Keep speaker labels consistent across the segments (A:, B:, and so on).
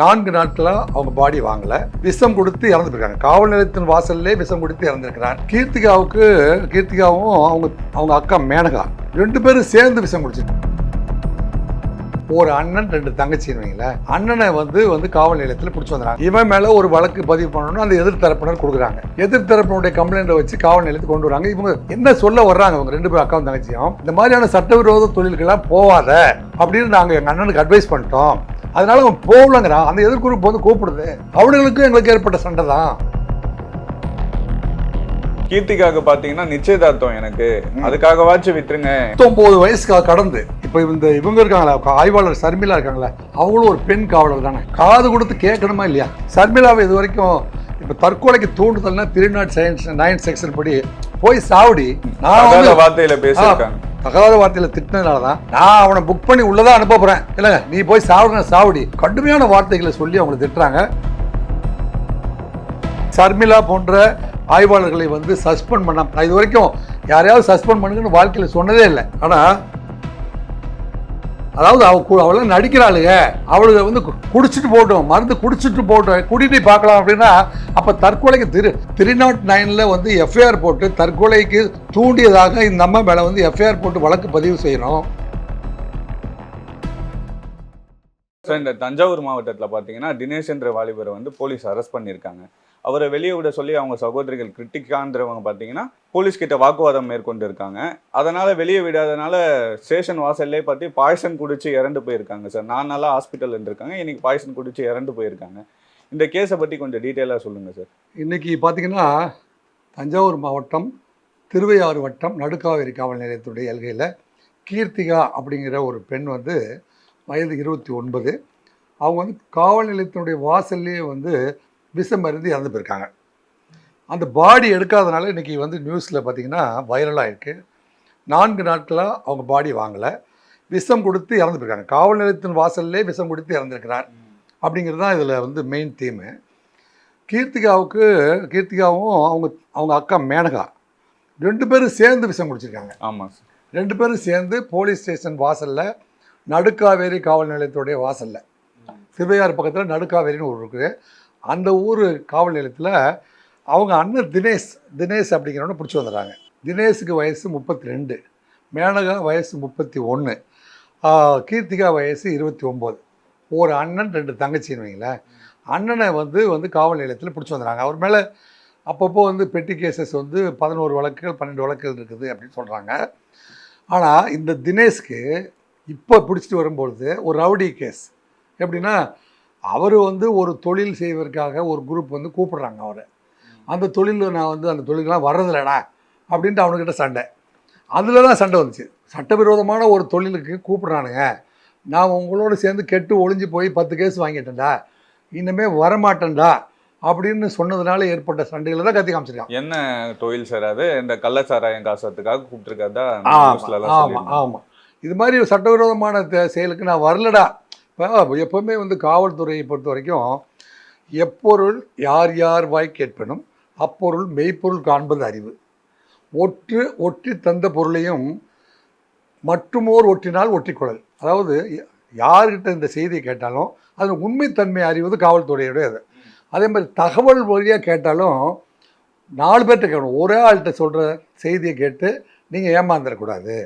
A: நான்கு நாட்களாக அவங்க பாடி வாங்கல. விஷம் கொடுத்து இறந்துருக்காங்க. காவல் நிலையத்தின் வாசல்லே விஷம் கொடுத்து இறந்துருக்கிறார் கீர்த்திகாவுக்கு கீர்த்திகாவும் அவங்க அவங்க அக்கா மேனகா ரெண்டு பேரும் சேர்ந்து விஷம் குடிச்சிருக்காங்க ஒரு அண்ணன் ரெண்டு தங்கச்சின்னு வைங்களேன். அண்ணனை வந்து வந்து காவல் நிலையத்தில் பிடிச்சி வந்துறாங்க. இவன் மேல ஒரு வழக்கு பதிவு பண்ணணும்னு அந்த எதிர்த்தரப்பினர் கொடுக்குறாங்க. எதிர்த்தரப்பினுடைய கம்ப்ளைண்ட்டை வச்சு காவல் நிலையத்துக்கு கொண்டு வராங்க. இவங்க என்ன சொல்ல வர்றாங்க? இவங்க ரெண்டு பேரும் அக்காவும் தங்கச்சியும். இந்த மாதிரியான சட்டவிரோத தொழில்கள்லாம் போவாத அப்படின்னு நாங்கள் எங்கள் அண்ணனுக்கு அட்வைஸ் பண்ணிட்டோம். அதனால அவன் போகலங்கிறான் அந்த எதிர்குறிப்பு வந்து கூப்பிடுது. அவனுங்களுக்கும் எங்களுக்கு ஏற்பட்ட சண்டை தான்.
B: கீர்த்திகாக்கு பாத்தீங்கன்னா நிச்சயதார்த்தம் எனக்கு. அதுக்காகவாச்சும் விட்டுருங்க.
A: பத்தொன்பது வயசுக்கு கடந்து இப்போ இந்த இவங்க இருக்காங்களா ஆய்வாளர் சர்மிளா இருக்காங்களா அவங்களும் ஒரு பெண் காவலர் தானே. காது கொடுத்து கேட்கணுமா இல்லையா? சர்மிளாவை இது வரைக்கும் இப்போ தற்கொலைக்கு தூண்டுதல்னா three naught science nine section படி போய் சாவடி. நான்
B: வார்த்தையில பேசியிருக்காங்க.
A: தகாத வார்த்தையில திட்டினதுனால தான் நான் அவனை புக் பண்ணி உள்ளதா அனுப்ப போறேன். இல்லைங்க நீ போய் சாவுங்க சாவடி. கடுமையான வார்த்தைகளை சொல்லி அவங்களை திட்டுறாங்க. சர்மிளா போன்ற ஆய்வாளர்களை வந்து சஸ்பெண்ட் பண்ண இது வரைக்கும் யாரையாவது சஸ்பெண்ட் பண்ணுங்கன்னு வாழ்க்கையில் சொன்னதே இல்லை. ஆனால் அதாவது அவ கு- அவளாம் நடிக்கிறாளுங்க. அவளுக்கு வந்து கு- குடிச்சிட்டு போட்டோம் மருந்து குடிச்சிட்டு போட்டோம் குடிட்டு பார்க்கலாம் அப்படின்னா அப்போ தற்கொலைக்கு திரு த்ரீ நாட் நைனில் வந்து எஃப்ஐஆர் போட்டு தற்கொலைக்கு தூண்டியதாக இந்த அம்மா மேலே வந்து எஃப்ஐஆர் போட்டு வழக்கு பதிவு செய்யணும்.
B: சார் இந்த தஞ்சாவூர் மாவட்டத்தில் பார்த்தீங்கன்னா தினேஷ் என்ற வாலிபரை வந்து போலீஸ் அரெஸ்ட் பண்ணியிருக்காங்க. அவரை வெளியே விட சொல்லி அவங்க சகோதரிகள் கிருத்திகான்றவங்க பார்த்தீங்கன்னா போலீஸ் கிட்ட வாக்குவாதம் மேற்கொண்டு இருக்காங்க அதனால் வெளியே விடாதனால ஸ்டேஷன் வாசல்லே பார்த்து பாய்சன் குடிச்சு இறந்து போயிருக்காங்க சார். நான் நல்லா ஹாஸ்பிட்டல் இருந்திருக்காங்க. இன்றைக்கி பாய்சன் குடிச்சு இறந்து போயிருக்காங்க. இந்த கேஸை பற்றி கொஞ்சம் டீட்டெயிலாக சொல்லுங்கள் சார்.
A: இன்றைக்கி பார்த்தீங்கன்னா தஞ்சாவூர் மாவட்டம் திருவையாறு வட்டம் நடுக்காவேரி காவல் நிலையத்துடைய எல்கையில் கீர்த்திகா அப்படிங்கிற ஒரு பெண் வந்து வயது இருபத்தி ஒன்பது. அவங்க வந்து காவல் நிலையத்தினுடைய வாசல்லே வந்து விஷம் மருந்து இறந்து போயிருக்காங்க. அந்த பாடி எடுக்காதனால இன்றைக்கி வந்து நியூஸில் பார்த்தீங்கன்னா வைரலாக இருக்குது நான்கு நாட்களாக அவங்க பாடி வாங்கலை. விஷம் கொடுத்து இறந்து போயிருக்காங்க. காவல் நிலையத்தின் வாசல்லே விஷம் கொடுத்து இறந்துருக்கிறார். அப்படிங்கிறது தான் இதில் வந்து மெயின் தீமு கீர்த்திகாவுக்கு கீர்த்திகாவும் அவங்க அவங்க அக்கா மேனகா ரெண்டு பேரும் சேர்ந்து விஷம் குடிச்சிருக்காங்க.
B: ஆமா சார்
A: ரெண்டு பேரும் சேர்ந்து போலீஸ் ஸ்டேஷன் வாசலில் நடுக்காவேரி காவல் நிலையத்துடைய வாசலில். திருவையாறு பக்கத்தில் நடுக்காவேரின்னு ஊர் இருக்குது. அந்த ஊர் காவல் நிலையத்தில் அவங்க அண்ணன் தினேஷ் தினேஷ் அப்படிங்கிறவன பிடிச்சி வந்துடுறாங்க தினேஷுக்கு வயசு முப்பத்தி ரெண்டு மேனகா வயசு முப்பத்தி ஒன்று கீர்த்திகா வயசு இருபத்தி ஒம்பது ஒரு அண்ணன் ரெண்டு தங்கச்சின்னு வைங்களேன். அண்ணனை வந்து வந்து காவல் நிலையத்தில் பிடிச்சி வந்துடுறாங்க அவர் மேலே அப்பப்போ வந்து பெட்டி கேசஸ் வந்து பதினோரு வழக்குகள் பன்னெண்டு வழக்குகள் இருக்குது அப்படின்னு சொல்கிறாங்க ஆனால் இந்த தினேஷ்க்கு இப்போ பிடிச்சிட்டு வரும்பொழுது ஒரு ரவுடி கேஸ். எப்படின்னா அவர் வந்து ஒரு தொழில் செய்வதற்காக ஒரு குரூப் வந்து கூப்பிடுறாங்க அவரை. அந்த தொழிலில் நான் வந்து அந்த தொழிலுக்கெல்லாம் வர்றதில்லடா அப்படின்ட்டு அவனுக்கிட்ட சண்டை. அதில் தான் சண்டை வந்துச்சு. சட்டவிரோதமான ஒரு தொழிலுக்கு கூப்பிட்றானுங்க. நான் உங்களோட சேர்ந்து கெட்டு ஒளிஞ்சு போய் பத்து கேஸ் வாங்கிட்டேன்டா. இனிமே வரமாட்டேன்டா அப்படின்னு சொன்னதுனால ஏற்பட்ட சண்டைகளை தான் கத்தி காமிச்சிருக்கான்.
B: என்ன தொழில் சார் அது? இந்த கள்ளச்சாராயம் காசுறதுக்காக கூப்பிட்டுருக்கதா
A: ஆமாம் ஆமாம். ஆமாம் இது மாதிரி சட்டவிரோதமான செயலுக்கு நான் வரலடா. இப்போ எப்போவுமே வந்து காவல்துறையை பொறுத்த வரைக்கும் எப்பொருள் யார் யார் வாய் கேட்பனும் அப்பொருள் மெய்ப்பொருள் காண்பது அறிவு. ஒற்று ஒற்றி தந்த பொருளையும் மற்றுமோர் ஒற்றினால் ஒட்டிக்கொள்ளல் அதாவது யார்கிட்ட இந்த செய்தியை கேட்டாலும் அது உண்மைத்தன்மை அறிவது காவல்துறையுடைய அது. அதே மாதிரி தகவல் வழியாக கேட்டாலும் நாலு பேர்கிட்ட கேட்கணும். ஒரே ஆள்கிட்ட சொல்கிற செய்தியை கேட்டு நீங்கள் ஏமாந்துடக்கூடாது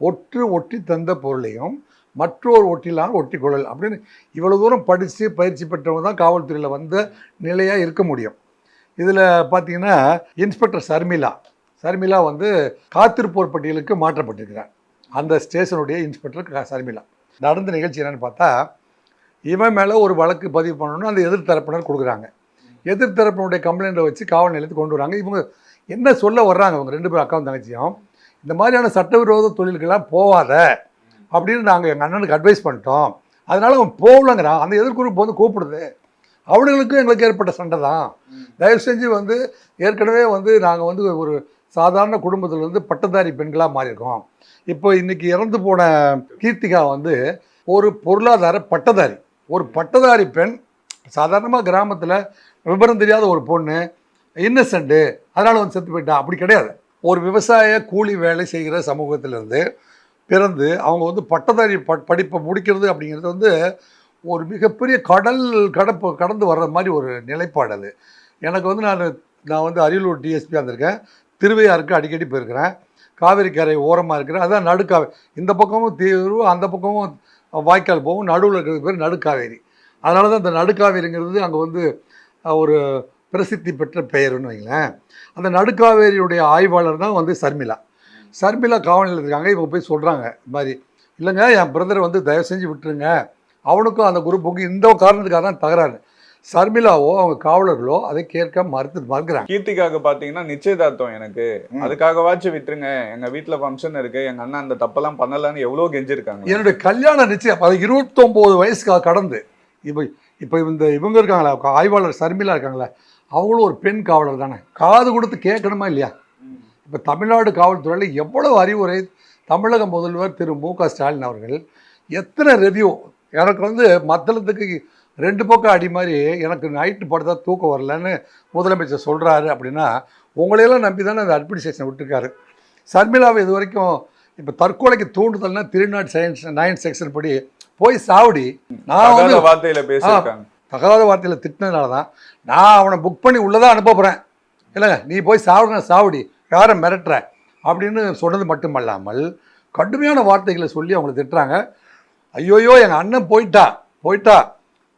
A: ஒற்று ஒட்டி தந்த பொருளையும் மற்றொரு ஒட்டிலாம் ஒட்டிக்கொள்ளல் அப்படின்னு இவ்வளோ தூரம் படித்து பயிற்சி பெற்றவங்க தான் காவல்துறையில் வந்த நிலையாக இருக்க முடியும். இதில் பார்த்தீங்கன்னா இன்ஸ்பெக்டர் சர்மிளா சர்மிளா வந்து காத்திருப்போர் பட்டியலுக்கு மாற்றப்பட்டிருக்கிறார். அந்த ஸ்டேஷனுடைய இன்ஸ்பெக்டர் க- சர்மிளா. நடந்த நிகழ்ச்சி என்னென்னு பார்த்தா இவன் மேலே ஒரு வழக்கு பதிவு பண்ணணும்னு அந்த எதிர்த்தரப்பினர் கொடுக்குறாங்க. எதிர்த்தரப்பினுடைய கம்ப்ளைண்ட்டை வச்சு காவல் நிலையத்துக்கு கொண்டு வராங்க. இவங்க என்ன சொல்ல வர்றாங்க? அவங்க ரெண்டு பேரும் அக்காவும் தங்கச்சியும் இந்த மாதிரியான சட்டவிரோத தொழில்கள்லாம் போவாத அப்படின்னு நாங்கள் எங்கள் அண்ணனுக்கு அட்வைஸ் பண்ணிட்டோம். அதனால அவன் போகலங்கிறான். அந்த எதிர்குறிப்பு வந்து கூப்பிடுது. அவனுங்களுக்கும் எங்களுக்கு ஏற்பட்ட சண்டை தான். தயவு செஞ்சு வந்து ஏற்கனவே வந்து நாங்கள் வந்து ஒரு சாதாரண குடும்பத்தில் வந்து பட்டதாரி பெண்களாக மாறியிருக்கோம். இப்போ இன்னைக்கு இறந்து போன கீர்த்திகா வந்து ஒரு பொருளாதார பட்டதாரி. ஒரு பட்டதாரி பெண் சாதாரணமாக கிராமத்தில் விவரம் தெரியாத ஒரு பொண்ணு இன்னசென்ட்டு அதனால் வந்து செத்து போயிட்டா. அப்படி கிடையாது. ஒரு விவசாய கூலி வேலை செய்கிற சமூகத்திலிருந்து பிறந்து அவங்க வந்து பட்டதாரி ப படிப்பை முடிக்கிறது அப்படிங்கிறது வந்து ஒரு மிகப்பெரிய கடல் கடப்பு கடந்து வர்ற மாதிரி ஒரு நிலைப்பாடு அது. எனக்கு வந்து நான் நான் வந்து அரியலூர் டிஎஸ்பியாக இருந்திருக்கேன். திருவையாருக்கு அடிக்கடி போயிருக்கிறேன். காவேரி கரை ஓரமாக இருக்கிறேன். அதான் நடுக்காவே இந்த பக்கமும் தீவு அந்த பக்கமும் வாய்க்கால் போகும். நடுவில் இருக்கிறது பேர் நடுக்காவேரி. அதனால தான் இந்த நடுக்காவேரிங்கிறது அங்கே வந்து ஒரு பிரசித்தி பெற்ற பெயர்னு வைங்களேன். அந்த நடுக்காவேரியுடைய ஆய்வாளர் தான் வந்து சர்மிளா. சர்மிளா காவல் நிலையத்தில் இருக்காங்க இவங்க போய் சொல்கிறாங்க இது மாதிரி. இல்லைங்க என் பிரதரை வந்து தயவு செஞ்சு விட்டுருங்க. அவனுக்கும் அந்த குரூப்புக்கும் இந்த காரணத்துக்காக தான் தகராறு. சர்மிளாவோ அவங்க காவலர்களோ அதை கேட்க மறுத்து மறுக்கிறாங்க.
B: கீர்த்திக்காக பாத்தீங்கன்னா நிச்சயதார்த்தம் எனக்கு. அதுக்காகவாச்சும் விட்டுருங்க. எங்க வீட்ல ஃபங்க்ஷன் இருக்கு. எங்க அண்ணன் அந்த தப்பெல்லாம் பண்ணலன்னு எவ்வளவு கெஞ்சிருக்காங்க.
A: என்னுடைய கல்யாண நிச்சயம் அது இருபத்தொம்போது வயசுக்கு கடந்து. இப்போ இப்போ இந்த இவங்க இருக்காங்களா ஆய்வாளர் சர்மிளா இருக்காங்களா அவங்களும் ஒரு பெண் காவலர் தானே. காது கொடுத்து கேட்கணுமா இல்லையா? இப்போ தமிழ்நாடு காவல்துறையில் எவ்வளவு அறிவுரை தமிழக முதல்வர் திரு மு க ஸ்டாலின் அவர்கள் எத்தனை ரெவ்யூ எனக்கு வந்து மத்தளத்துக்கு ரெண்டு பக்கம் அடி மாதிரி எனக்கு நைட்டு படுத்தா தூக்கம் வரலன்னு முதலமைச்சர் சொல்கிறாரு அப்படின்னா உங்களையெல்லாம் நம்பி தானே அந்த அட்மினிஸ்ட்ரேஷன் விட்டுருக்காரு. சர்மிளாவை இது வரைக்கும் இப்போ தற்கொலைக்கு தூண்டுதல்னா three naught science nine section படி போய் சாவடி. நான் வந்து
B: வார்த்தையில பேசியிருக்காங்க.
A: தகாத வார்த்தையில் திட்டினதுனால தான் நான் அவனை புக் பண்ணி உள்ளே தான் அனுப்ப போகிறேன் இல்லைங்க நீ போய் சாவுன சாவடி. யாரை மிரட்டுற அப்படின்னு சொன்னது மட்டுமல்லாமல் கடுமையான வார்த்தைகளை சொல்லி அவங்களை திட்டுறாங்க. ஐயோயோ எங்கள் அண்ணன் போயிட்டா போயிட்டா.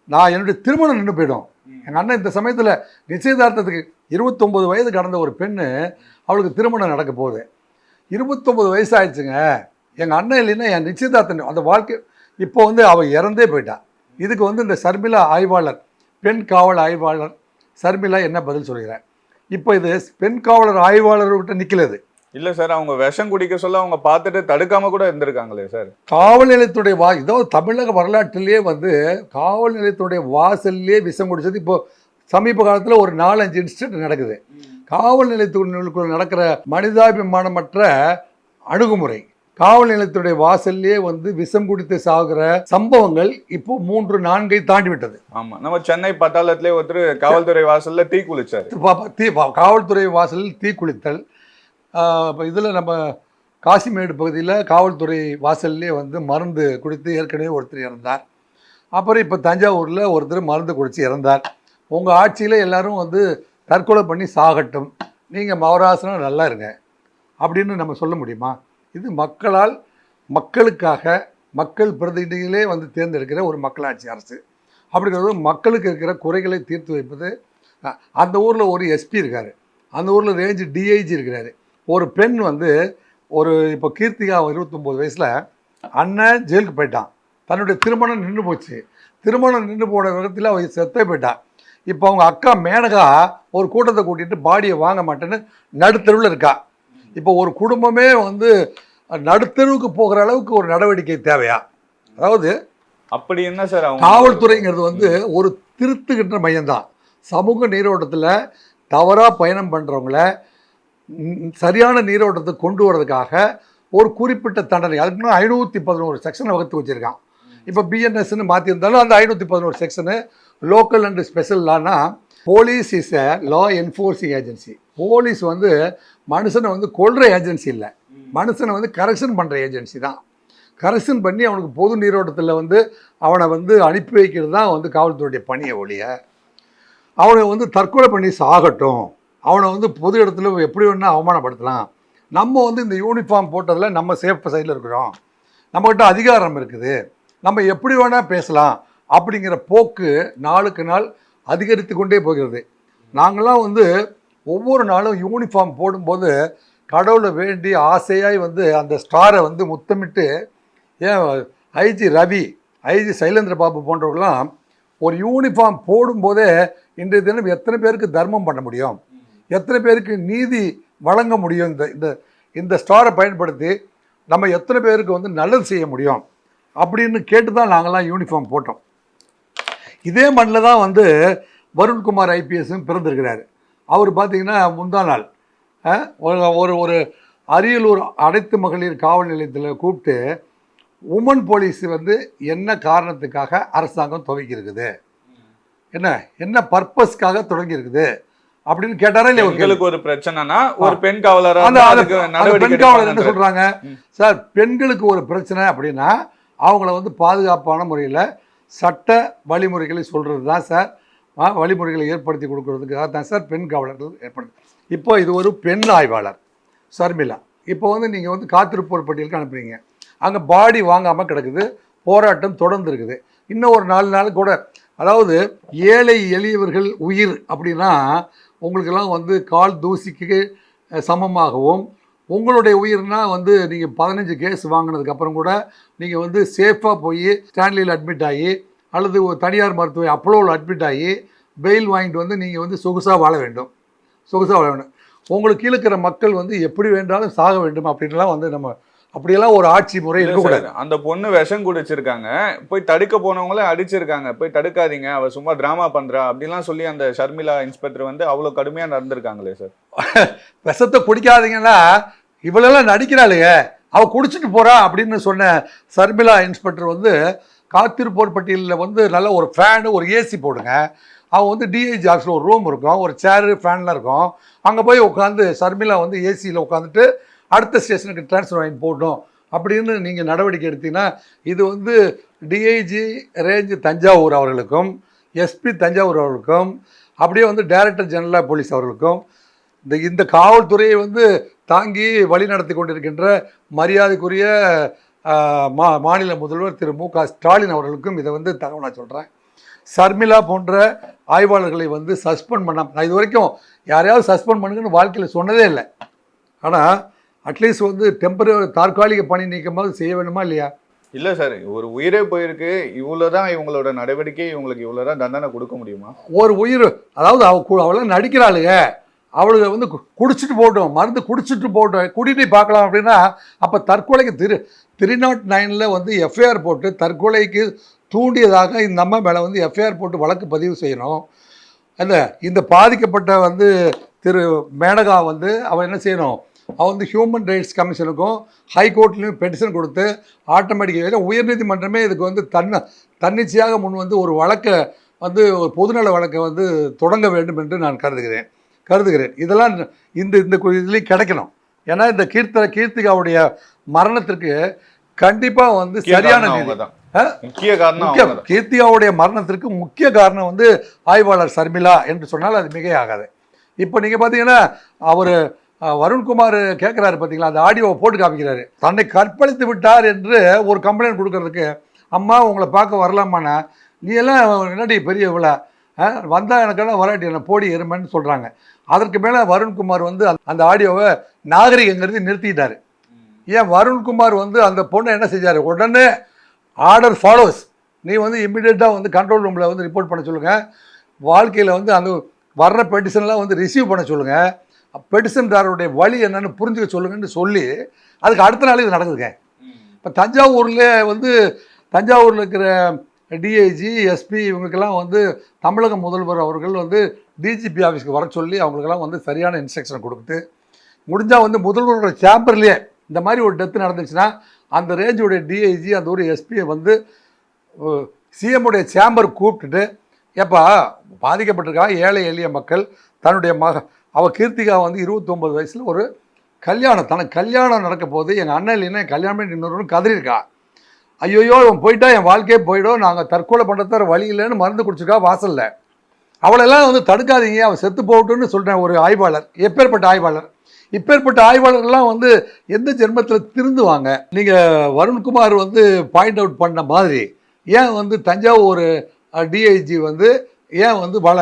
A: நான் என்னுடைய திருமணம் நின்று போயிடும். எங்கள் அண்ணன் இந்த சமயத்தில் நிச்சயதார்த்தத்துக்கு இருபத்தொம்பது வயது கடந்த ஒரு பெண்ணு அவளுக்கு திருமணம் நடக்க போகுது. இருபத்தொம்பது வயசு ஆயிடுச்சுங்க. எங்கள் அண்ணன் இல்லைன்னா என் நிச்சயதார்த்தம் அந்த வாழ்க்கை இப்போ வந்து அவள் இறந்தே போயிட்டான் இதுக்கு வந்து இந்த சர்மிளா ஆய்வாளர் பெண் காவல் ஆய்வாளர் சர்மிளா என்ன பதில் சொல்கிறேன் இப்போ இது பெண் காவலர் ஆய்வாளர்கிட்ட நிற்கலது
B: இல்ல சார் அவங்க விஷம் குடிக்க சொல்ல அவங்க பார்த்துட்டு தடுக்காம கூட இருந்திருக்காங்களே சார்.
A: காவல் நிலையத்துடைய வா இதோ தமிழக வரலாற்றிலேயே வந்து காவல் நிலையத்துடைய வாசல்லே விஷம் குடிச்சது. இப்போ சமீப காலத்தில் ஒரு நாலஞ்சு இன்சிடென்ட் நடக்குது. காவல் நிலையத்துக்குள்ள நடக்கிற மனிதாபிமானமற்ற அணுகுமுறை. காவல் நிலையத்துடைய வாசல்லே வந்து விஷம் குடித்து சாகுற சம்பவங்கள் இப்போ மூன்று நான்கை தாண்டி விட்டது
B: ஆமா. நம்ம சென்னை பட்டாளத்திலே ஒருத்தர் காவல்துறை வாசல்ல தீ குளிச்சாரு.
A: தீ காவல்துறை வாசலில் தீக்குளித்தல் இப்போ இதில் நம்ம காசிமேடு பகுதியில் காவல்துறை வாசல்லே வந்து மருந்து குடித்து ஏற்கனவே ஒருத்தர் இறந்தார். அப்புறம் இப்போ தஞ்சாவூரில் ஒருத்தர் மருந்து குடித்து இறந்தார். உங்கள் ஆட்சியில் எல்லாரும் வந்து தற்கொலை பண்ணி சாகட்டும். நீங்கள் மவராசனம் நல்லா இருங்க. அப்படின்னு நம்ம சொல்ல முடியுமா? இது மக்களால் மக்களுக்காக மக்கள் பிரதிநிதிகளே வந்து தேர்ந்தெடுக்கிற ஒரு மக்களாட்சி அரசு. அப்படிங்கிறது மக்களுக்கு இருக்கிற குறைகளை தீர்த்து வைப்பது அந்த ஊரில் ஒரு எஸ்பி இருக்கார். அந்த ஊரில் ரேஞ்சு டிஐஜி இருக்கிறாரு. ஒரு பெண் வந்து ஒரு இப்போ கீர்த்திகா இருபத்தொம்போது வயசில் அண்ணன் ஜெயிலுக்கு போயிட்டான். தன்னுடைய திருமணம் நின்று போச்சு. திருமணம் நின்று போன விதத்தில் அவள் செத்தே போயிட்டான் இப்போ அவங்க அக்கா மேனகா ஒரு கூட்டத்தை கூட்டிகிட்டு பாடியை வாங்க மாட்டேன்னு நடுத்தெருவில் இருக்கா. இப்போ ஒரு குடும்பமே வந்து நடுத்தெருவுக்கு போகிற அளவுக்கு ஒரு நடவடிக்கை தேவையா? அதாவது
B: அப்படி என்ன சார்
A: காவல்துறைங்கிறது வந்து ஒரு திருத்துகின்ற மையம்தான். சமூக நீரோட்டத்தில் தவறாக பயணம் பண்ணுறவங்கள சரியான நீரோட்டத்துக்கு கொண்டு வர்றதுக்காக ஒரு குறிப்பிட்ட தண்டனை. அதுக்கு ஐநூற்றி பதினோரு செக்ஷனை வகுத்து வச்சுருக்கான். இப்போ பிஎன்எஸ்ன்னு மாற்றிருந்தாலும் அந்த ஐநூற்றி பதினோரு section local and special Lana police is a law enforcing agency police வந்து மனுஷனை வந்து கொல்ற ஏஜென்சி இல்லை. மனுஷனை வந்து கரெக்ஷன் பண்ணுற ஏஜென்சி தான். கரெக்ஷன் பண்ணி அவனுக்கு பொது நீரோட்டத்தில் வந்து அவனை வந்து அனுப்பி வைக்கிறது தான் வந்து காவல்துறையுடைய பணியை ஒழிய அவனை வந்து தற்கொலை பண்ணி சாகட்டும். அவனை வந்து பொது இடத்துல எப்படி வேணா அவமானப்படுத்தலாம். நம்ம வந்து இந்த யூனிஃபார்ம் போட்டதில் நம்ம சேஃப் சைடில் இருக்கிறோம். நம்மக்கிட்ட அதிகாரம் இருக்குது. நம்ம எப்படி வேணால் பேசலாம். அப்படிங்கிற போக்கு நாளுக்கு நாள் அதிகரித்து கொண்டே போகிறது. நாங்களாம் வந்து ஒவ்வொரு நாளும் யூனிஃபார்ம் போடும்போது கடவுளை வேண்டி ஆசையாய் வந்து அந்த ஸ்டாரை வந்து முத்தமிட்டு ஏன் ஐஜி ரவி ஐஜி சைலேந்திர பாபு போன்றவர்களாம் ஒரு யூனிஃபார்ம் போடும்போதே இன்றைய தினம் எத்தனை பேருக்கு தர்மம் பண்ண முடியும்? எத்தனை பேருக்கு நீதி வழங்க முடியும்? இந்த இந்த இந்த ஸ்டாரை பயன்படுத்தி நம்ம எத்தனை பேருக்கு வந்து நல்லது செய்ய முடியும்? அப்படின்னு கேட்டு தான் நாங்கள்லாம் யூனிஃபார்ம் போட்டோம். இதே மண்ணில் தான் வந்து வருண்குமார் ஐபிஎஸும் பிறந்திருக்கிறாரு. அவர் பார்த்தீங்கன்னா முந்தா நாள். ஒரு- ஒரு அரியலூர் அனைத்து மகளிர் காவல் நிலையத்தில் கூப்பிட்டு உமன் போலீஸ் வந்து என்ன காரணத்துக்காக அரசாங்கம் துவக்கி இருக்குது என்ன என்ன பர்பஸ்க்காக தொடங்கி இருக்குது அப்படின்னு கேட்டாரா இல்லையா?
B: பெண்களுக்கு ஒரு பிரச்சனைனா ஒரு பெண் காவலரா
A: பெண் காவலர் என்ன சொல்றாங்க. சார் பெண்களுக்கு ஒரு பிரச்சனை அப்படின்னா அவங்கள வந்து பாதுகாப்பான முறையில் சட்ட வழிமுறைகளை சொல்கிறது தான் சார். வழிமுறைகளை ஏற்படுத்தி கொடுக்கறதுக்காக தான் சார் பெண் காவலர்கள் ஏற்படுது. இப்போ இது ஒரு பெண் ஆய்வாளர் ஷர்மிளா இப்போ வந்து நீங்கள் வந்து காத்திருப்போர் பட்டியலுக்கு அனுப்புறீங்க. அங்கே பாடி வாங்காமல் கிடக்குது போராட்டம் தொடர்ந்து இருக்குது. இன்னும் ஒரு நாலு நாள் கூட அதாவது ஏழை எளியவர்கள் உயிர் அப்படின்னா உங்களுக்கெல்லாம் வந்து கால் தூசிக்கு சமமாகவும் உங்களுடைய உயிர்னால் வந்து நீங்கள் பதினஞ்சு கேஸ் வாங்கினதுக்கப்புறம் கூட நீங்கள் வந்து சேஃபாக போய் ஸ்டான்லியில் அட்மிட் ஆகி அல்லது ஒரு தனியார் மருத்துவ அப்போலோவில் அட்மிட் ஆகி பெயில் வாங்கிட்டு வந்து நீங்கள் வந்து சொகுசாக வாழ வேண்டும். சொகுசாக வாழ வேண்டும். உங்களுக்கு இருக்கிற மக்கள் வந்து எப்படி வேண்டாலும் சாக வேண்டும் அப்படின்லாம் வந்து நம்ம அப்படியெல்லாம் ஒரு ஆட்சி முறை இருக்கக்கூடாது.
B: அந்த பொண்ணு விஷம் குடிச்சிருக்காங்க. போய் தடுக்க போனவங்களே அடிச்சிருக்காங்க. போய் தடுக்காதீங்க. அவ சும்மா டிராமா பண்றா அப்படிலாம் சொல்லி அந்த ஷர்மிளா இன்ஸ்பெக்டர் வந்து அவ்வளவு கடுமையா நடந்திருக்காங்களே சார்.
A: விஷத்தை குடிக்காதீங்கன்னா இவளெல்லாம் நடிக்கிறாளுங்க. அவ குடிச்சிட்டு போறா அப்படின்னு சொன்ன சர்மிளா இன்ஸ்பெக்டர் வந்து காத்திருப்போர் பட்டியலில் வந்து நல்ல ஒரு ஃபேனு ஒரு ஏசி போடுங்க. அவன் வந்து டிஐஜி ஆஃபீஸில் ஒரு ரூம் இருக்கும். ஒரு சேரு ஃபேன்லாம் இருக்கும். அங்கே போய் உட்காந்து சர்மிளா வந்து ஏசியில் உட்காந்துட்டு அடுத்த ஸ்டேஷனுக்கு ட்ரான்ஸ்ஃபர் வாங்கி போடணும் அப்படின்னு நீங்கள் நடவடிக்கை எடுத்தீங்கன்னா இது வந்து டிஐஜி ரேஞ்சு தஞ்சாவூர் அவர்களுக்கும் எஸ்பி தஞ்சாவூர் அவர்களுக்கும் அப்படியே வந்து டைரக்டர் ஜெனரல் போலீஸ் அவர்களுக்கும் இந்த இந்த காவல்துறையை வந்து தாங்கி வழி நடத்தி கொண்டிருக்கின்ற மரியாதைக்குரிய மா மாநில முதல்வர் திரு மு க ஸ்டாலின் அவர்களுக்கும் இதை வந்து தகவலாக சொல்கிறேன் சர்மிளா போன்ற ஆய்வாளர்களை வந்து சஸ்பெண்ட் பண்ண நான் இது வரைக்கும் யாரையாவது சஸ்பெண்ட் பண்ணுங்கன்னு வாழ்க்கையில் சொன்னதே இல்லை. ஆனால் அட்லீஸ்ட் வந்து டெம்பரரி தற்காலிக பணி நீக்கமாவது செய்ய வேணுமா இல்லையா?
B: இல்ல சார் ஒரு உயிரே போயிருக்கு. இவ்வளவுதான் இவங்களோட நடவடிக்கை இவங்களுக்கு இவ்வளவுதான் தண்டனை கொடுக்க முடியுமா?
A: ஒரு உயிர் அதாவது அவ அவளாம் நடிக்கிறாளுங்க அவளுக்கு வந்து குடிச்சிட்டு போட்டோம் மருந்து குடிச்சிட்டு போட்டோம் குடிட்டு பார்க்கலாம் அப்படின்னா அப்போ தற்கொலைக்கு திரு த்ரீ நாட் நைனில் வந்து எஃப்ஐஆர் போட்டு தற்கொலைக்கு தூண்டியதாக இந்த அம்மா மேலே வந்து எஃப்ஐஆர் போட்டு வழக்கு பதிவு செய்யணும். அந்த இந்த பாதிக்கப்பட்ட வந்து திரு மேனகா வந்து அவன் என்ன செய்யணும்? அவன் வந்து ஹியூமன் ரைட்ஸ் கமிஷனுக்கும் ஹைகோர்ட்லேயும் பெட்டிஷன் கொடுத்து ஆட்டோமேட்டிக்காக உயர்நீதிமன்றமே இதுக்கு வந்து தன்ன தன்னிச்சையாக முன் வந்து ஒரு வழக்கை வந்து ஒரு பொதுநல வழக்கை வந்து தொடங்க வேண்டும் என்று நான் கருதுகிறேன். கருதுகிறேன். இதெல்லாம் இந்த இந்த இதுலேயும் கிடைக்கணும். ஏன்னா இந்த கீர்த்த கீர்த்திகாவுடைய மரணத்திற்கு கண்டிப்பாக வந்து சரியான நீதி?
B: முக்கிய காரணம்.
A: கீர்த்திகாவுடைய மரணத்திற்கு முக்கிய காரணம் வந்து ஆய்வாளர் சர்மிளா என்று சொன்னால் அது மிகையாகாது இப்போ நீங்கள் பார்த்தீங்கன்னா அவர் வருண்குமார் கேட்குறாரு பார்த்தீங்களா அந்த ஆடியோவை போட்டு காமிக்கிறாரு. தன்னை கற்பழித்து விட்டார் என்று ஒரு கம்ப்ளைண்ட் கொடுக்கறதுக்கு அம்மா உங்களை பார்க்க வரலாமாண்ணா? நீ எல்லாம் என்னடி பெரிய விழா? வந்தால் எனக்கெல்லாம் வராட்டி என்ன போடி எருமைன்னு சொல்கிறாங்க அதற்கு மேலே வருண்குமார் வந்து அந்த- ஆடியோவை நாகரிகங்கிறது நிறுத்திட்டாரு. ஏன் வருண்குமார் வந்து அந்த பொண்ணை என்ன செஞ்சார்? உடனே ஆர்டர் ஃபாலோஸ் நீ வந்து இம்மிடியட்டாக வந்து கண்ட்ரோல் ரூமில் வந்து ரிப்போர்ட் பண்ண சொல்லுங்கள் வாழ்க்கையில் வந்து அந்த வர்ற பெட்டிஷன்லாம் வந்து ரிசீவ் பண்ண சொல்லுங்கள் பெட்டிஷன்தாரருடைய வழி என்னென்னு புரிஞ்சுக்க சொல்லுங்கன்னு சொல்லி அதுக்கு அடுத்த நாள் இது நடக்குதுங்க. இப்போ தஞ்சாவூரில் வந்து தஞ்சாவூரில் இருக்கிற டிஐஜி எஸ்பி இவங்களுக்கெல்லாம் வந்து தமிழக முதல்வர் அவர்கள் வந்து டிஜிபி ஆஃபீஸ்க்கு வர சொல்லி அவங்களுக்கெல்லாம் வந்து சரியான இன்ஸ்ட்ரக்ஷன் கொடுத்து முடிஞ்சால் வந்து முதல்வரோட சேம்பர்லேயே இந்த மாதிரி ஒரு டெத்து நடந்துச்சுன்னா அந்த ரேஞ்சுடைய டிஐஜி அந்த ஒரு எஸ்பியை வந்து சிஎம்முடைய சேம்பர் கூப்பிட்டுட்டு ஏப்பா பாதிக்கப்பட்டிருக்கா ஏழை எளிய மக்கள் தன்னுடைய மக அவள் கீர்த்திகா வந்து இருபத்தொம்பது வயசில் ஒரு கல்யாணம் தனக்கு கல்யாணம் நடக்க போது எங்கள் அண்ணன் இல்லைன்னா கல்யாணம் பண்ணி இன்னொரு கதறியிருக்கா. ஐயோயோ இவன் போயிட்டா என் வாழ்க்கையே போயிடும் நாங்கள் தற்கொலை பண்ணுறது வழி இல்லைன்னு மருந்து குடிச்சிருக்கா வாசலில். அவளெல்லாம் வந்து தடுக்காதீங்க அவன் செத்து போகட்டும்னு சொல்கிறேன் ஒரு ஆய்வாளர் எப்பேற்பட்ட ஆய்வாளர். இப்பேற்பட்ட ஆய்வாளர்கள்லாம் வந்து எந்த ஜென்மத்தில் திருந்துவாங்க? நீங்கள் வருண்குமார் வந்து பாயிண்ட் அவுட் பண்ண மாதிரி. ஏன் வந்து தஞ்சாவூர் டிஐஜி வந்து ஏன் வந்து வள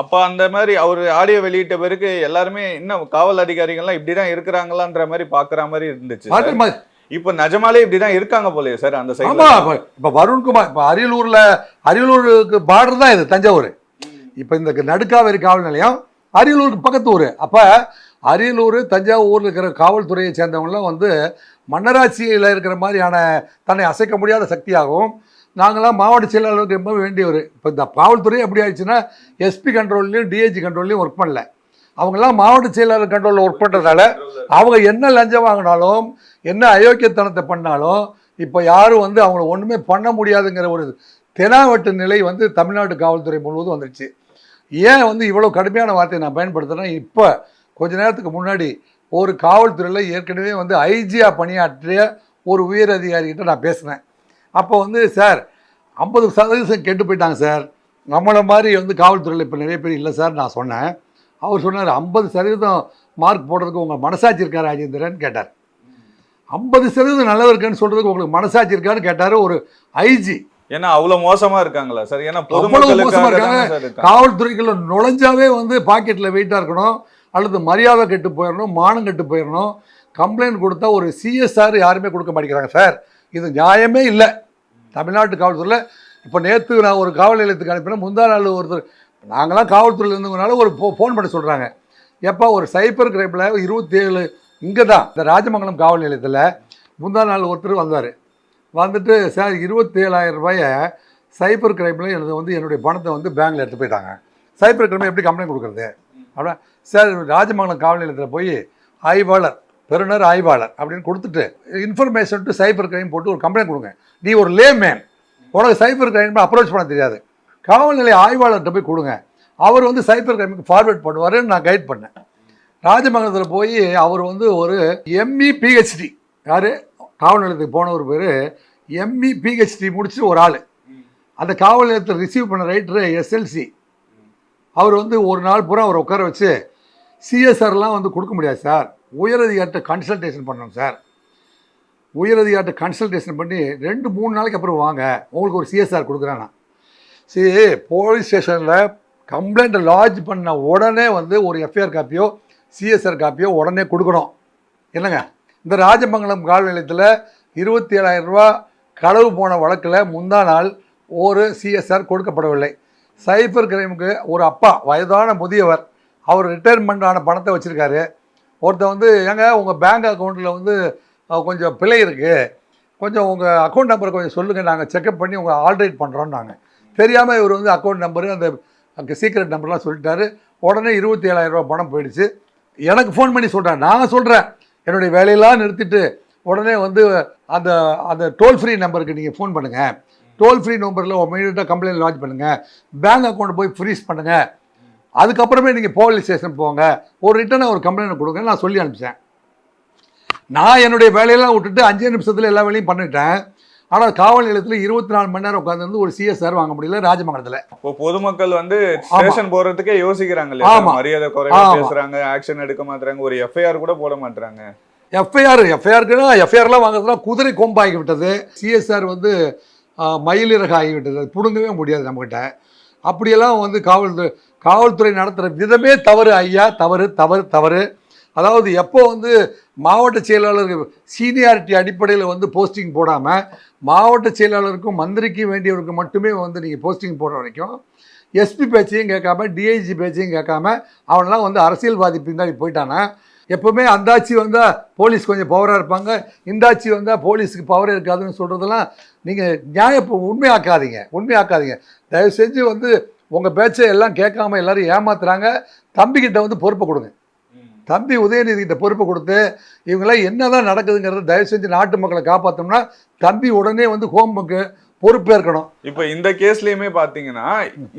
B: அப்ப அந்த மாதிரி அவர் ஆடியோ வெளியிட்ட பிறகு எல்லாருமே இன்னும் காவல் அதிகாரிகள்லாம் இப்படிதான் இருக்கிறாங்களான்ற மாதிரி பாக்குற மாதிரி இருந்துச்சு இப்ப நிஜமாலே இப்படிதான் இருக்காங்க போலயே சார் அந்த சைடு
A: இப்போ வருண்குமார் இப்போ அரியலூர்ல அரியலூருக்கு பார்டர் தான் இது தஞ்சாவூர். இப்போ இந்த நடுக்காவேரி காவல் நிலையம் அரியலூருக்கு பக்கத்து ஊர் அப்போ அரியலூர் தஞ்சாவூரில் இருக்கிற காவல்துறையை சேர்ந்தவங்களாம் வந்து மன்னராட்சியில் இருக்கிற மாதிரியான தன்னை அசைக்க முடியாத சக்தியாகவும் நாங்களாம் மாவட்ட செயலாளருக்கு ரொம்ப வேண்டியவர். இப்போ இந்த காவல்துறை எப்படி ஆயிடுச்சுன்னா எஸ்பி கண்ட்ரோல்லையும் டிஐஜி கண்ட்ரோல்லையும் ஒர்க் பண்ணல. அவங்கெல்லாம் மாவட்ட செயலாளர் கண்ட்ரோலில் ஒர்க் பண்ணுறதால அவங்க என்ன லஞ்சம் வாங்கினாலும் என்ன அயோக்கியத்தனத்தை பண்ணாலும் இப்போ யாரும் வந்து அவங்கள ஒன்றுமே பண்ண முடியாதுங்கிற ஒரு தெனாவட்டு நிலை வந்து தமிழ்நாடு காவல்துறை முழுவதும் வந்துருச்சு. ஏன் வந்து இவ்வளோ கடுமையான வார்த்தையை நான் பயன்படுத்துகிறேன் இப்போ கொஞ்ச நேரத்துக்கு முன்னாடி ஒரு காவல்துறையில் ஏற்கனவே வந்து ஐஜியாக பணியாற்றிய ஒரு உயர் அதிகாரிகிட்ட நான் பேசினேன். அப்போ வந்து சார் ஐம்பது சதவீதம் கெட்டு போயிட்டாங்க சார். நம்மளை மாதிரி வந்து காவல்துறையில் இப்போ நிறைய பேர் இல்லை சார் நான் சொன்னேன். அவர் சொன்னார் ஐம்பது சதவீதம் மார்க் போடுறதுக்கு உங்கள் மனசாட்சி இருக்கார் ராஜேந்திரன்? கேட்டார். ஐம்பது சதவீதம் நல்லது இருக்குன்னு சொல்கிறதுக்கு உங்களுக்கு மனசாட்சி இருக்கான்னு கேட்டார் ஒரு ஐஜி.
B: ஏன்னா அவ்வளவு மோசமா இருக்காங்களா சார். ஏன்னா
A: மோசமா இருக்காங்க. காவல்துறைக்குள்ள நுழைஞ்சாவே வந்து பாக்கெட்டில் வெயிட்டாக இருக்கணும் அல்லது மரியாதை கெட்டு போயிடணும் மானம் கெட்டு போயிடணும் கம்ப்ளைண்ட் கொடுத்தா ஒரு சிஎஸ்ஆர் யாருமே கொடுக்க மாட்டேங்கிறாங்க சார். இது நியாயமே இல்லை. தமிழ்நாட்டு காவல்துறையில் இப்போ நேற்று நான் ஒரு காவல் நிலையத்துக்கு அனுப்பினேன். முந்தா நாள் ஒருத்தர் நாங்களாம் காவல்துறையில் இருந்தவங்கனால ஒரு ஃபோன் பண்ண சொல்கிறாங்க எப்போ ஒரு சைபர் கிரைமில் இருபத்தேழு இங்கே தான் இந்த ராஜமங்கலம் காவல் நிலையத்தில் முந்தா நாள் ஒருத்தர் வந்தார். வந்துட்டு சார் இருபத்தேழாயிரம் ரூபாயை சைபர் கிரைமில் எனது வந்து என்னுடைய பணத்தை வந்து பேங்கில் எடுத்து போயிட்டாங்க. சைபர் கிரைம் எப்படி கம்ப்ளைண்ட் கொடுக்குறது? அப்படின்னா சார் ராஜமங்கலம் காவல் நிலையத்தில் போய் ஆய்வாளர் பெருநர் ஆய்வாளர் அப்படின்னு கொடுத்துட்டு இன்ஃபர்மேஷன் டு சைபர் கிரைம் போட்டு ஒரு கம்ப்ளைண்ட் கொடுங்க. நீ ஒரு லே மேன் உனக்கு சைபர் கிரைம் அப்ரோச் பண்ண தெரியாது. காவல் நிலைய ஆய்வாளர்கிட்ட போய் கொடுங்க. அவர் வந்து சைபர் கிரைமுக்கு ஃபார்வேர்ட் பண்ணுவாருன்னு நான் கைட் பண்ணேன். ராஜமங்கலத்தில் போய் அவர் வந்து ஒரு எம்இ பிஹெச்டி யார்? காவல் நிலையத்துக்கு போன ஒரு பேர் எம்இ பிஹெச்டி முடிச்சு ஒரு ஆள். அந்த காவல் நிலையத்தை ரிசீவ் பண்ண ரைட்டரு எஸ்எல்சி அவர் வந்து ஒரு நாள் பூரா அவரை உட்கார வச்சு சிஎஸ்ஆர்லாம் வந்து கொடுக்க முடியாது சார். உயரதிகார்ட்ட கன்சல்டேஷன் பண்ணணும் சார். உயரதிகார்ட்ட கன்சல்டேஷன் பண்ணி ரெண்டு மூணு நாளைக்கு அப்புறம் வாங்க. உங்களுக்கு ஒரு சிஎஸ்ஆர் கொடுக்குறேன். நான் சரி போலீஸ் ஸ்டேஷனில் கம்ப்ளைண்ட்டை லாட்ஜ் பண்ண உடனே வந்து ஒரு எஃப்ஐஆர் காப்பியோ சிஎஸ்ஆர் காப்பியோ உடனே கொடுக்கணும். என்னங்க? இந்த ராஜமங்கலம் காவல் நிலையத்தில் இருபத்தி ஏழாயிரம் ரூபா களவு போன வழக்கில் முந்தா நாள் ஒரு சிஎஸ்ஆர் கொடுக்கப்படவில்லை. சைபர் கிரைமுக்கு ஒரு அப்பா வயதான முதியவர் அவர் ரிட்டையர்மெண்ட் ஆன பணத்தை வச்சுருக்காரு. ஒருத்தர் வந்து ஏங்க உங்கள் பேங்க் அக்கௌண்ட்டில் வந்து கொஞ்சம் பிழை இருக்குது கொஞ்சம் உங்கள் அக்கௌண்ட் நம்பரை கொஞ்சம் சொல்லுங்கள் நாங்கள் செக்அப் பண்ணி உங்கள் ஆல்ட்ரேட் பண்ணுறோம் நாங்கள் தெரியாமல் இவர் வந்து அக்கௌண்ட் நம்பரு அந்த அங்கே சீக்ரெட் நம்பர்லாம் சொல்லிட்டாரு. உடனே இருபத்தி ஏழாயிரம் ரூபா பணம் போயிடுச்சு. எனக்கு ஃபோன் பண்ணி சொல்கிறேன் நாங்கள் சொல்கிறேன் என்னுடைய வேலையெல்லாம் நிறுத்திட்டு உடனே வந்து அந்த அந்த டோல் ஃப்ரீ நம்பருக்கு நீங்கள் ஃபோன் பண்ணுங்கள் டோல் ஃப்ரீ நம்பரில் இமீடியட்டாக கம்ப்ளைண்ட் லான்ச் பண்ணுங்கள் பேங்க் அக்கௌண்ட் போய் ஃப்ரீஸ் பண்ணுங்கள் அதுக்கப்புறமே நீங்கள் போலீஸ் ஸ்டேஷன் போங்க. ஒரு ரிட்டனை ஒரு கம்ப்ளைண்ட் கொடுங்க. நான் சொல்லி அனுப்பிச்சேன். நான் என்னுடைய வேலையெல்லாம் விட்டுட்டு அஞ்சே நிமிஷத்தில் எல்லா வேலையும் பண்ணிட்டேன். ஆனால் காவல் நிலையத்தில் இருபத்தி நாலு மணி நேரம் உட்காந்து ஒரு சிஎஸ்ஆர் வாங்க முடியல ராஜமங்கலத்தில்.
B: இப்போ பொதுமக்கள் வந்து ஸ்டேஷன் போறதுக்கே யோசிக்கிறாங்க இல்லையா? மரியாதை குறைவா. பேசுறாங்க ஆக்ஷன் எடுக்க மாட்டாங்க ஒரு எஃப்ஐஆர் கூட போட மாட்டாங்க
A: எஃப்ஐஆர் எஃப்ஐஆருக்குன்னா எஃப்ஐஆர்லாம் வாங்குறதுனா குதிரை கொம்பாகி விட்டது. சிஎஸ்ஆர் வந்து மயிலிறகு ஆகிவிட்டது பிடுங்கவே முடியாது நம்மக்கிட்ட அப்படியெல்லாம் வந்து காவல்துறை காவல்துறை நடத்துகிற விதமே தவறு ஐயா தவறு தவறு தவறு. அதாவது எப்போ வந்து மாவட்ட செயலாளருக்கு சீனியாரிட்டி அடிப்படையில் வந்து போஸ்டிங் போடாமல் மாவட்ட செயலாளருக்கும் மந்திரிக்கும் வேண்டியவருக்கு மட்டுமே வந்து நீங்கள் போஸ்டிங் போடுற வரைக்கும் எஸ்பி பேச்சையும் கேட்காம டிஐஜி பேச்சையும் கேட்காம அவனெல்லாம் வந்து அரசியல்வாதி பின்னாடி போயிட்டானா? எப்போவுமே அந்தாச்சி வந்தால் போலீஸ் கொஞ்சம் பவராக இருப்பாங்க. இந்தாச்சி வந்தால் போலீஸுக்கு பவர் இருக்காதுன்னு சொல்கிறதெல்லாம் நீங்கள் நியாயம் உண்மையாக்காதீங்க. உண்மையாக்காதீங்க. தயவு செஞ்சு வந்து உங்கள் பேச்சை எல்லாம் கேட்காம எல்லோரும் ஏமாத்துறாங்க. தம்பிக்கிட்ட வந்து பொறுப்பை கொடுங்க. தம்பி உதயநிதி கிட்ட பொறுப்பை கொடுத்து இவங்கெல்லாம் என்னதான் நடக்குதுங்கிறத தயவு செஞ்சு நாட்டு மக்களை காப்பாற்றோம்னா தம்பி உடனே வந்து ஹோமுக்கு பொறுப்பேற்கணும்
B: இப்போ இந்த கேஸ்லயுமே பாத்தீங்கன்னா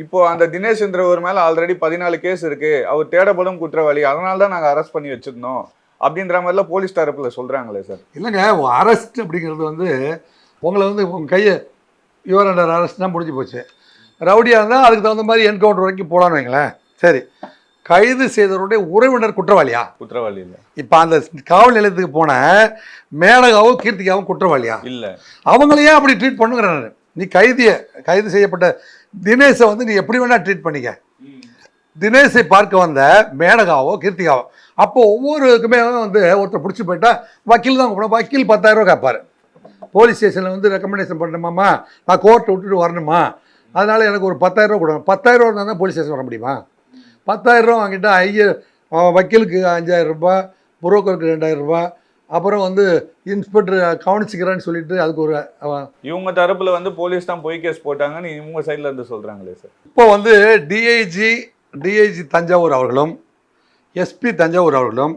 B: இப்போ அந்த தினேஷ் ஒரு மேல ஆல்ரெடி பதினாலு கேஸ் இருக்கு. அவர் தேடப்படும் குற்றவாளி. அதனால தான் நாங்க அரெஸ்ட் பண்ணி வச்சிருந்தோம். அப்படின்ற மாதிரிலாம் போலீஸ் தரப்புல சொல்றாங்களே சார்.
A: இல்லைங்க அரெஸ்ட் அப்படிங்கிறது வந்து உங்களை வந்து உங்கள் கையை யுவர் அண்டர் அரெஸ்ட்னா முடிஞ்சு போச்சு. ரவுடியாக இருந்தால் அதுக்கு தகுந்த மாதிரி என்கவுண்டர் வரைக்கும் போகலான்னு வைங்களேன். சரி. கைது செய்தவருடைய உறவினர் குற்றவாளியா?
B: குற்றவாளி இல்ல.
A: இப்போ அந்த காவல் நிலையத்துக்கு போன மேனகாவும் கீர்த்திகாவும் குற்றவாளியா?
B: இல்ல.
A: அவங்களையே அப்படி ட்ரீட் பண்ணுங்கிறேன். நீ கைதியை கைது செய்யப்பட்ட தினேஷை வந்து நீ எப்படி வேணால் ட்ரீட் பண்ணிக்க. தினேஷை பார்க்க வந்த மேனகாவோ கீர்த்திகாவோ அப்போ ஒவ்வொருக்குமே வந்து ஒருத்தர் பிடிச்சி போயிட்டா வக்கீல் தான் கூப்பிடும் வக்கீல் பத்தாயிரம் ரூபா கேட்பாரு. போலீஸ் ஸ்டேஷனில் வந்து ரெக்கமெண்டேஷன் பண்ணணுமாம்மா? நான் கோர்ட்டை விட்டுட்டு வரணுமா? அதனால் எனக்கு ஒரு பத்தாயிரம் ரூபா கொடுங்க. பத்தாயிரம் ரூபா இருந்தால் தான் போலீஸ் ஸ்டேஷன் வர முடியுமா? பத்தாயிரம் ரூபா வாங்கிட்டு ஐய அவன் வக்கீலுக்கு அஞ்சாயிரம் ரூபாய் புரோக்கருக்கு ரெண்டாயிரம் ரூபாய் அப்புறம் வந்து இன்ஸ்பெக்டர் கவனிச்சுக்கிறேன்னு சொல்லிட்டு அதுக்கு ஒரு
B: இவங்க தரப்புல வந்து போலீஸ் தான் பொய் கேஸ் போட்டாங்கன்னு இவங்க சைடுல இருந்து சொல்றாங்களே சார்
A: இப்போ வந்து டிஐஜி டிஐஜி தஞ்சாவூர் அவர்களும் எஸ்பி தஞ்சாவூர் அவர்களும்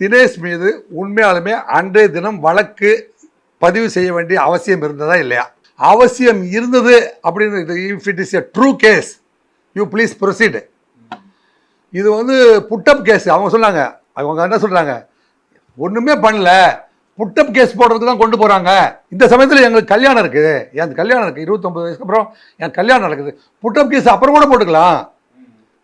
A: தினேஷ் மீது உண்மையாலுமே அன்றைய தினம் வழக்கு பதிவு செய்ய வேண்டிய அவசியம் இருந்ததா இல்லையா? அவசியம் இருந்தது அப்படின்னு if it is a true case you please proceed இது வந்து புட்டப் கேஸ் அவங்க சொன்னாங்க. அவங்க என்ன சொல்கிறாங்க ஒன்றுமே பண்ணல. புட்டப் கேஸ் போடுறதுக்கு தான் கொண்டு போறாங்க. இந்த சமயத்துல எங்களுக்கு கல்யாணம் இருக்குது என் கல்யாணம் இருக்கு. இருபத்தொன்பது வயசுக்கு அப்புறம் என் கல்யாணம் நடக்குது. புட்டப் கேஸ் அப்புறம் கூட போட்டுக்கலாம்.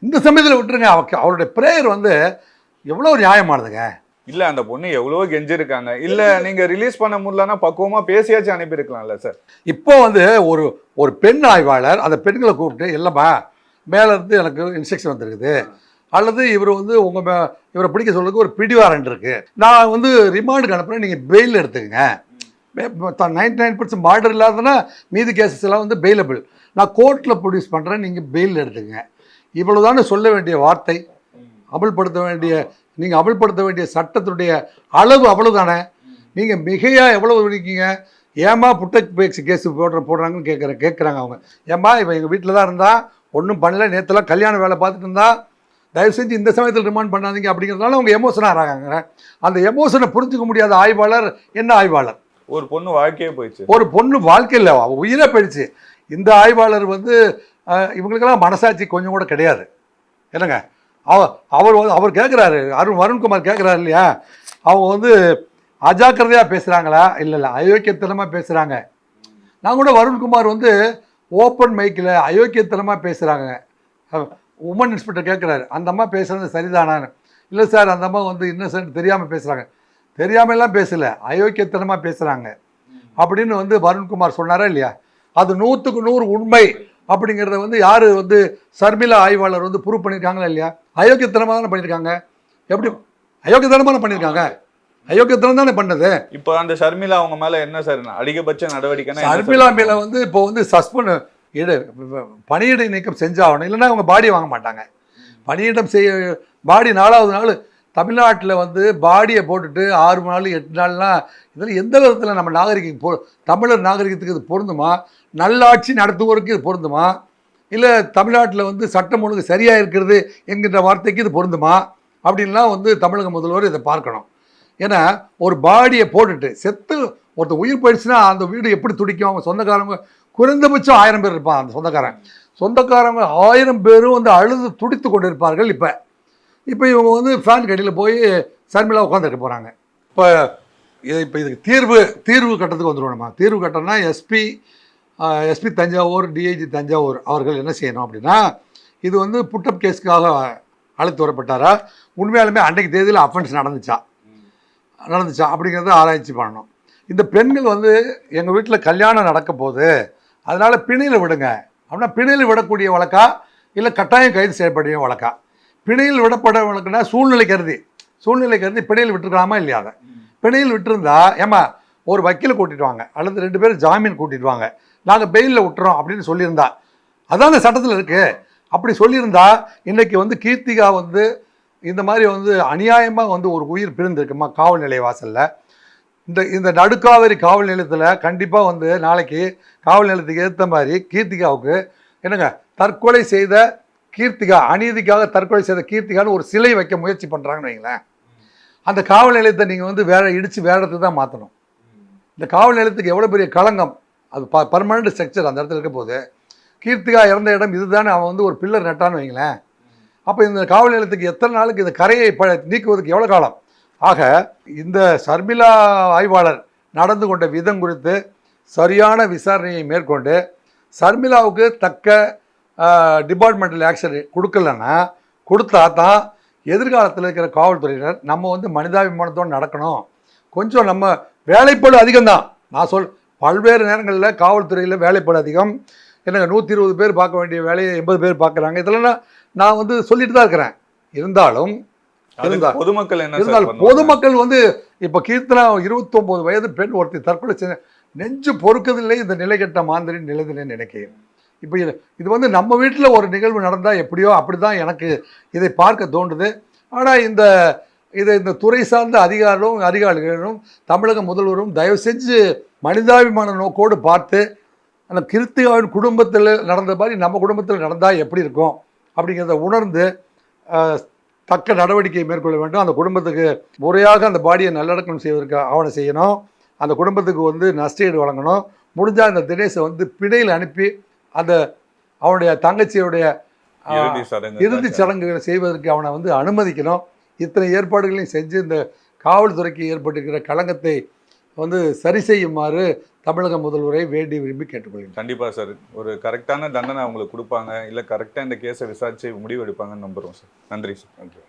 A: இந்த சமயத்துல விட்டுருங்க. அவ- அவருடைய பிரேயர் வந்து எவ்வளவு நியாயமானதுங்க.
B: இல்ல அந்த பொண்ணு எவ்வளவோ கெஞ்சிருக்காங்க. இல்ல நீங்க ரிலீஸ் பண்ண முடியலன்னா பக்குவமா பேசியாச்சும் அனுப்பியிருக்கலாம்ல சார்
A: இப்போ வந்து ஒரு ஒரு பெண் ஆய்வாளர் அந்த பெண்களை கூப்பிட்டு இல்லைம்மா மேல இருந்து எனக்கு இன்ஸ்ட்ரக்ஷன் வந்திருக்குது. அல்லது இவர் வந்து உங்கள் மே இவரை பிடிக்க சொல்றதுக்கு ஒரு பிடிவாரண்ட் இருக்குது நான் வந்து ரிமாண்டுக்கு அனுப்புகிறேன் நீங்கள் பெயில் எடுத்துக்கங்க. நைன்டி நைன் பர்சன்ட் பார்டர் இல்லாதனா மீதி கேசஸ் எல்லாம் வந்து பெயிலபிள் நான் கோர்ட்டில் ப்ரொடியூஸ் பண்ணுறேன் நீங்கள் பெயில் எடுத்துக்கங்க. இவ்வளோதானே சொல்ல வேண்டிய வார்த்தை. அமல்படுத்த வேண்டிய நீங்கள் அமல்படுத்த வேண்டிய சட்டத்துடைய அளவு அவ்வளோதானே நீங்கள் மிகையாக எவ்வளவு இருக்கீங்க? ஏமா புட்டக் பேக்ஸ் கேஸ் போடுற போடுறாங்கன்னு கேட்குற கேட்குறாங்க அவங்க. ஏம்மா இவன் எங்கள் வீட்டில் தான் இருந்தா ஒன்றும் பண்ணல நேற்றுலாம் கல்யாண வேலை பார்த்துட்டு இருந்தா தயவு செஞ்சு இந்த சமயத்தில் ரிமாண்ட் பண்ணாதீங்க அப்படிங்கிறதுனால அவங்க எமோஷனாக ஆகிறாங்க அந்த எமோஷனை புரிஞ்சுக்க முடியாத ஆய்வாளர் என்ன ஆய்வாளர்?
B: ஒரு பொண்ணு வாழ்க்கையே போயிடுச்சு.
A: ஒரு பொண்ணு வாழ்க்கையில் உயிரே போயிடுச்சு. இந்த ஆய்வாளர் வந்து இவங்களுக்கெல்லாம் மனசாட்சி கொஞ்சம் கூட கிடையாது. என்னங்க? அவ அவர் வந்து அவர் கேட்குறாரு அருண் வருண்குமார் கேட்குறாரு இல்லையா? அவங்க வந்து அஜாக்கிரதையாக பேசுகிறாங்களா இல்லை இல்லை அயோக்கியத்தனமாக பேசுகிறாங்க நான் கூட வருண்குமார் வந்து ஓப்பன் மைக்கில் அயோக்கியத்தனமாக பேசுகிறாங்க உமன் இன்ஸ்பெக்டர் கேட்குறாரு. அந்த அம்மா பேசுறது சரிதானான்னு இல்லை சார் அந்த அம்மா வந்து இன்னசென்ட் தெரியாமல் பேசுகிறாங்க தெரியாமலாம் பேசல. அயோக்கியத்தனமாக பேசுகிறாங்க அப்படின்னு வந்து வருண்குமார் சொன்னாரா இல்லையா? அது நூற்றுக்கு நூறு உண்மை அப்படிங்கிறத வந்து யார் வந்து சர்மிளா ஆய்வாளர் வந்து ப்ரூவ் பண்ணியிருக்காங்களா இல்லையா? அயோக்கியத்தனமாக தானே பண்ணியிருக்காங்க எப்படி? அயோக்கியத்தனமாக தானே பண்ணியிருக்காங்க அயோக்கியத்தனம் தானே பண்ணது.
B: இப்போ அந்த ஷர்மிளா அவங்க மேல என்ன சார் அதிகபட்ச sir
A: சர்மிளா மேல வந்து இப்போ வந்து சஸ்பெண்ட் இடு பணியிடை நீக்கம் செஞ்சாகணும். இல்லைன்னா அவங்க பாடி வாங்க மாட்டாங்க. பணியிடம் செய்ய பாடி நாலாவது நாள் தமிழ்நாட்டில் வந்து பாடியை போட்டுட்டு ஆறு நாள் எட்டு நாள்லாம் இதில் எந்த விதத்தில் நம்ம நாகரிகம் பொ தமிழர் நாகரிகத்துக்கு இது பொருந்துமா? நல்லாட்சி நடத்துவோருக்கு இது பொருந்துமா? இல்லை தமிழ்நாட்டில் வந்து சட்டம் ஒழுங்கு சரியாக இருக்கிறது என்கின்ற வார்த்தைக்கு இது பொருந்துமா? அப்படின்லாம் வந்து தமிழக முதல்வர் இதை பார்க்கணும். ஏன்னா ஒரு பாடியை போட்டுட்டு செத்து ஒருத்தர் உயிர் போயிடுச்சுன்னா அந்த வீடு எப்படி துடிக்கும்? அவங்க சொந்தக்காரங்க குறைந்தபட்சம் ஆயிரம் பேர் இருப்பான் அந்த சொந்தக்காரன். சொந்தக்காரங்க ஆயிரம் பேரும் வந்து அழுது துடித்து கொண்டு இருப்பார்கள் இப்போ. இப்போ இவங்க வந்து ஃபேன் கடியில் போய் சர்மிளா உட்காந்துருக்க போகிறாங்க இப்போ இது இப்போ இதுக்கு தீர்வு தீர்வு கட்டத்துக்கு வந்துடுவோம் நம்ம தீர்வு கட்டம்னா SP SP Thanjavur DIG Thanjavur அவர்கள் என்ன செய்யணும் அப்படின்னா இது வந்து புட்டப் கேஸுக்காக அழைத்து வரப்பட்டாரா? உண்மையாலுமே அன்றைக்கு தேதியில் அஃபென்ஸ் நடந்துச்சா? நடந்துச்சா? அப்படிங்கிறத ஆராய்ச்சி பண்ணணும். இந்த பெண்கள் வந்து எங்கள் வீட்டில் கல்யாணம் நடக்க போது அதனால் பிணையில் விடுங்க. அப்படின்னா பிணையில் விடக்கூடிய வழக்கா? இல்லை கட்டாயம் கைது செய்யப்படிய வழக்கா? பிணையில் விடப்பட வழக்குனா சூழ்நிலை கருதி. சூழ்நிலை கருதி பிணையில் விட்டுருக்கலாமா இல்லையா அதை? பிணையில் விட்டுருந்தா ஏமா ஒரு வக்கீலை கூட்டிட்டு வாங்க. அல்லது ரெண்டு பேரும் ஜாமீன் கூட்டிட்டு வாங்க. நாங்கள் பெயிலில் விட்டுறோம் அப்படின்னு சொல்லியிருந்தா. அதான் அந்த சட்டத்தில் இருக்குது அப்படி சொல்லியிருந்தா இன்றைக்கி வந்து கீர்த்திகா வந்து இந்த மாதிரி வந்து அநியாயமாக வந்து ஒரு உயிர் பிரிந்திருக்குமா காவல் நிலைய வாசலில்? இந்த இந்த நடுக்காவேரி காவல் நிலையத்தில் கண்டிப்பாக வந்து நாளைக்கு காவல் நிலையத்துக்கு ஏற்ற மாதிரி கீர்த்திகாவுக்கு என்னங்க தற்கொலை செய்த கீர்த்திகா அநீதிக்காக தற்கொலை செய்த கீர்த்திகான்னு ஒரு சிலை வைக்க முயற்சி பண்ணுறாங்கன்னு வைங்களேன். அந்த காவல் நிலையத்தை நீங்கள் வந்து வேற இடித்து வேற இடத்துக்கு தான் மாற்றணும் இந்த காவல் நிலையத்துக்கு எவ்வளோ பெரிய களங்கம் அது ப பர்மனண்ட் ஸ்ட்ரக்சர் அந்த இடத்துல இருக்க போது கீர்த்திகா இறந்த இடம் இதுதானே அவன் வந்து ஒரு பில்லர் நட்டான்னு வைங்களேன். அப்போ இந்த காவல் நிலையத்துக்கு எத்தனை நாளுக்கு இந்த கரையை ப நீக்குவதற்கு எவ்வளோ காலம்? ஆக இந்த சர்மிளா ஆய்வாளர் நடந்து கொண்ட விதம் குறித்து சரியான விசாரணையை மேற்கொண்டு சர்மிளாவுக்கு தக்க டிபார்ட்மெண்டல் ஆக்ஷன் கொடுக்கலன்னா கொடுத்தா தான் எதிர்காலத்தில் இருக்கிற காவல்துறையினர் நம்ம வந்து மனிதாபிமானத்தோடு நடக்கணும். கொஞ்சம் நம்ம வேலைப்பாடு அதிகம்தான். நான் சொல் பல்வேறு நேரங்களில் காவல்துறையில் வேலைப்பாடு அதிகம். என்னங்க நூற்றி இருபது பேர் பார்க்க வேண்டிய வேலையை எண்பது பேர் பார்க்குறாங்க. இதெல்லாம் நான் நான் வந்து சொல்லிட்டு தான் இருக்கிறேன். இருந்தாலும்
B: அதுக்கு
A: இருந்தா-
B: பொதுமக்கள் என்ன
A: இருந்தால்? பொதுமக்கள் வந்து இப்போ கீர்த்தனா இருபத்தொம்போது வயது பெண் ஒருத்தி தற்கொலை செஞ்ச நெஞ்சு பொறுக்கதில்லை இந்த நிலை கெட்ட மாந்திரி நிலைதில்லை நினைக்கிறேன் இப்போ இது இது வந்து நம்ம வீட்டில் ஒரு நிகழ்வு நடந்தால் எப்படியோ அப்படி தான் எனக்கு இதை பார்க்க தோன்றுது ஆனால் இந்த இதை இந்த துறை சார்ந்த அதிகாரிகளும் அதிகாரிகளும் தமிழக முதல்வரும் தயவு செஞ்சு மனிதாபிமான நோக்கோடு பார்த்து அந்த கிருத்திகாவின் குடும்பத்தில் நடந்த மாதிரி நம்ம குடும்பத்தில் நடந்தால் எப்படி இருக்கும் அப்படிங்கிறத உணர்ந்து தக்க நடவடிக்கை மேற்கொள்ள வேண்டும். அந்த குடும்பத்துக்கு முறையாக அந்த பாடியை நல்லடக்கம் செய்வதற்கு ஆவணம் செய்யணும். அந்த குடும்பத்துக்கு வந்து நஷ்டஈடு வழங்கணும். முடிஞ்சால் அந்த தினேஷை வந்து பிணையில் அனுப்பி அந்த அவனுடைய தங்கச்சியுடைய இறுதி சடங்குகளை செய்வதற்கு அவனை வந்து அனுமதிக்கணும். இத்தனை ஏற்பாடுகளையும் செஞ்சு இந்த காவல்துறைக்கு ஏற்பட்டிருக்கிற களங்கத்தை வந்து சரி செய்யுமாறு தமிழக முதல்வரை வேண்டி விரும்பி கேட்டுக்கொள்கிறேன்.
B: கண்டிப்பா சார். ஒரு கரெக்டான தண்டனை அவங்களுக்கு கொடுப்பாங்க. இல்ல கரெக்டா இந்த கேஸை விசாரிச்சு முடிவு எடுப்பாங்கன்னு நம்புறோம் சார். நன்றி சார்.
A: நன்றி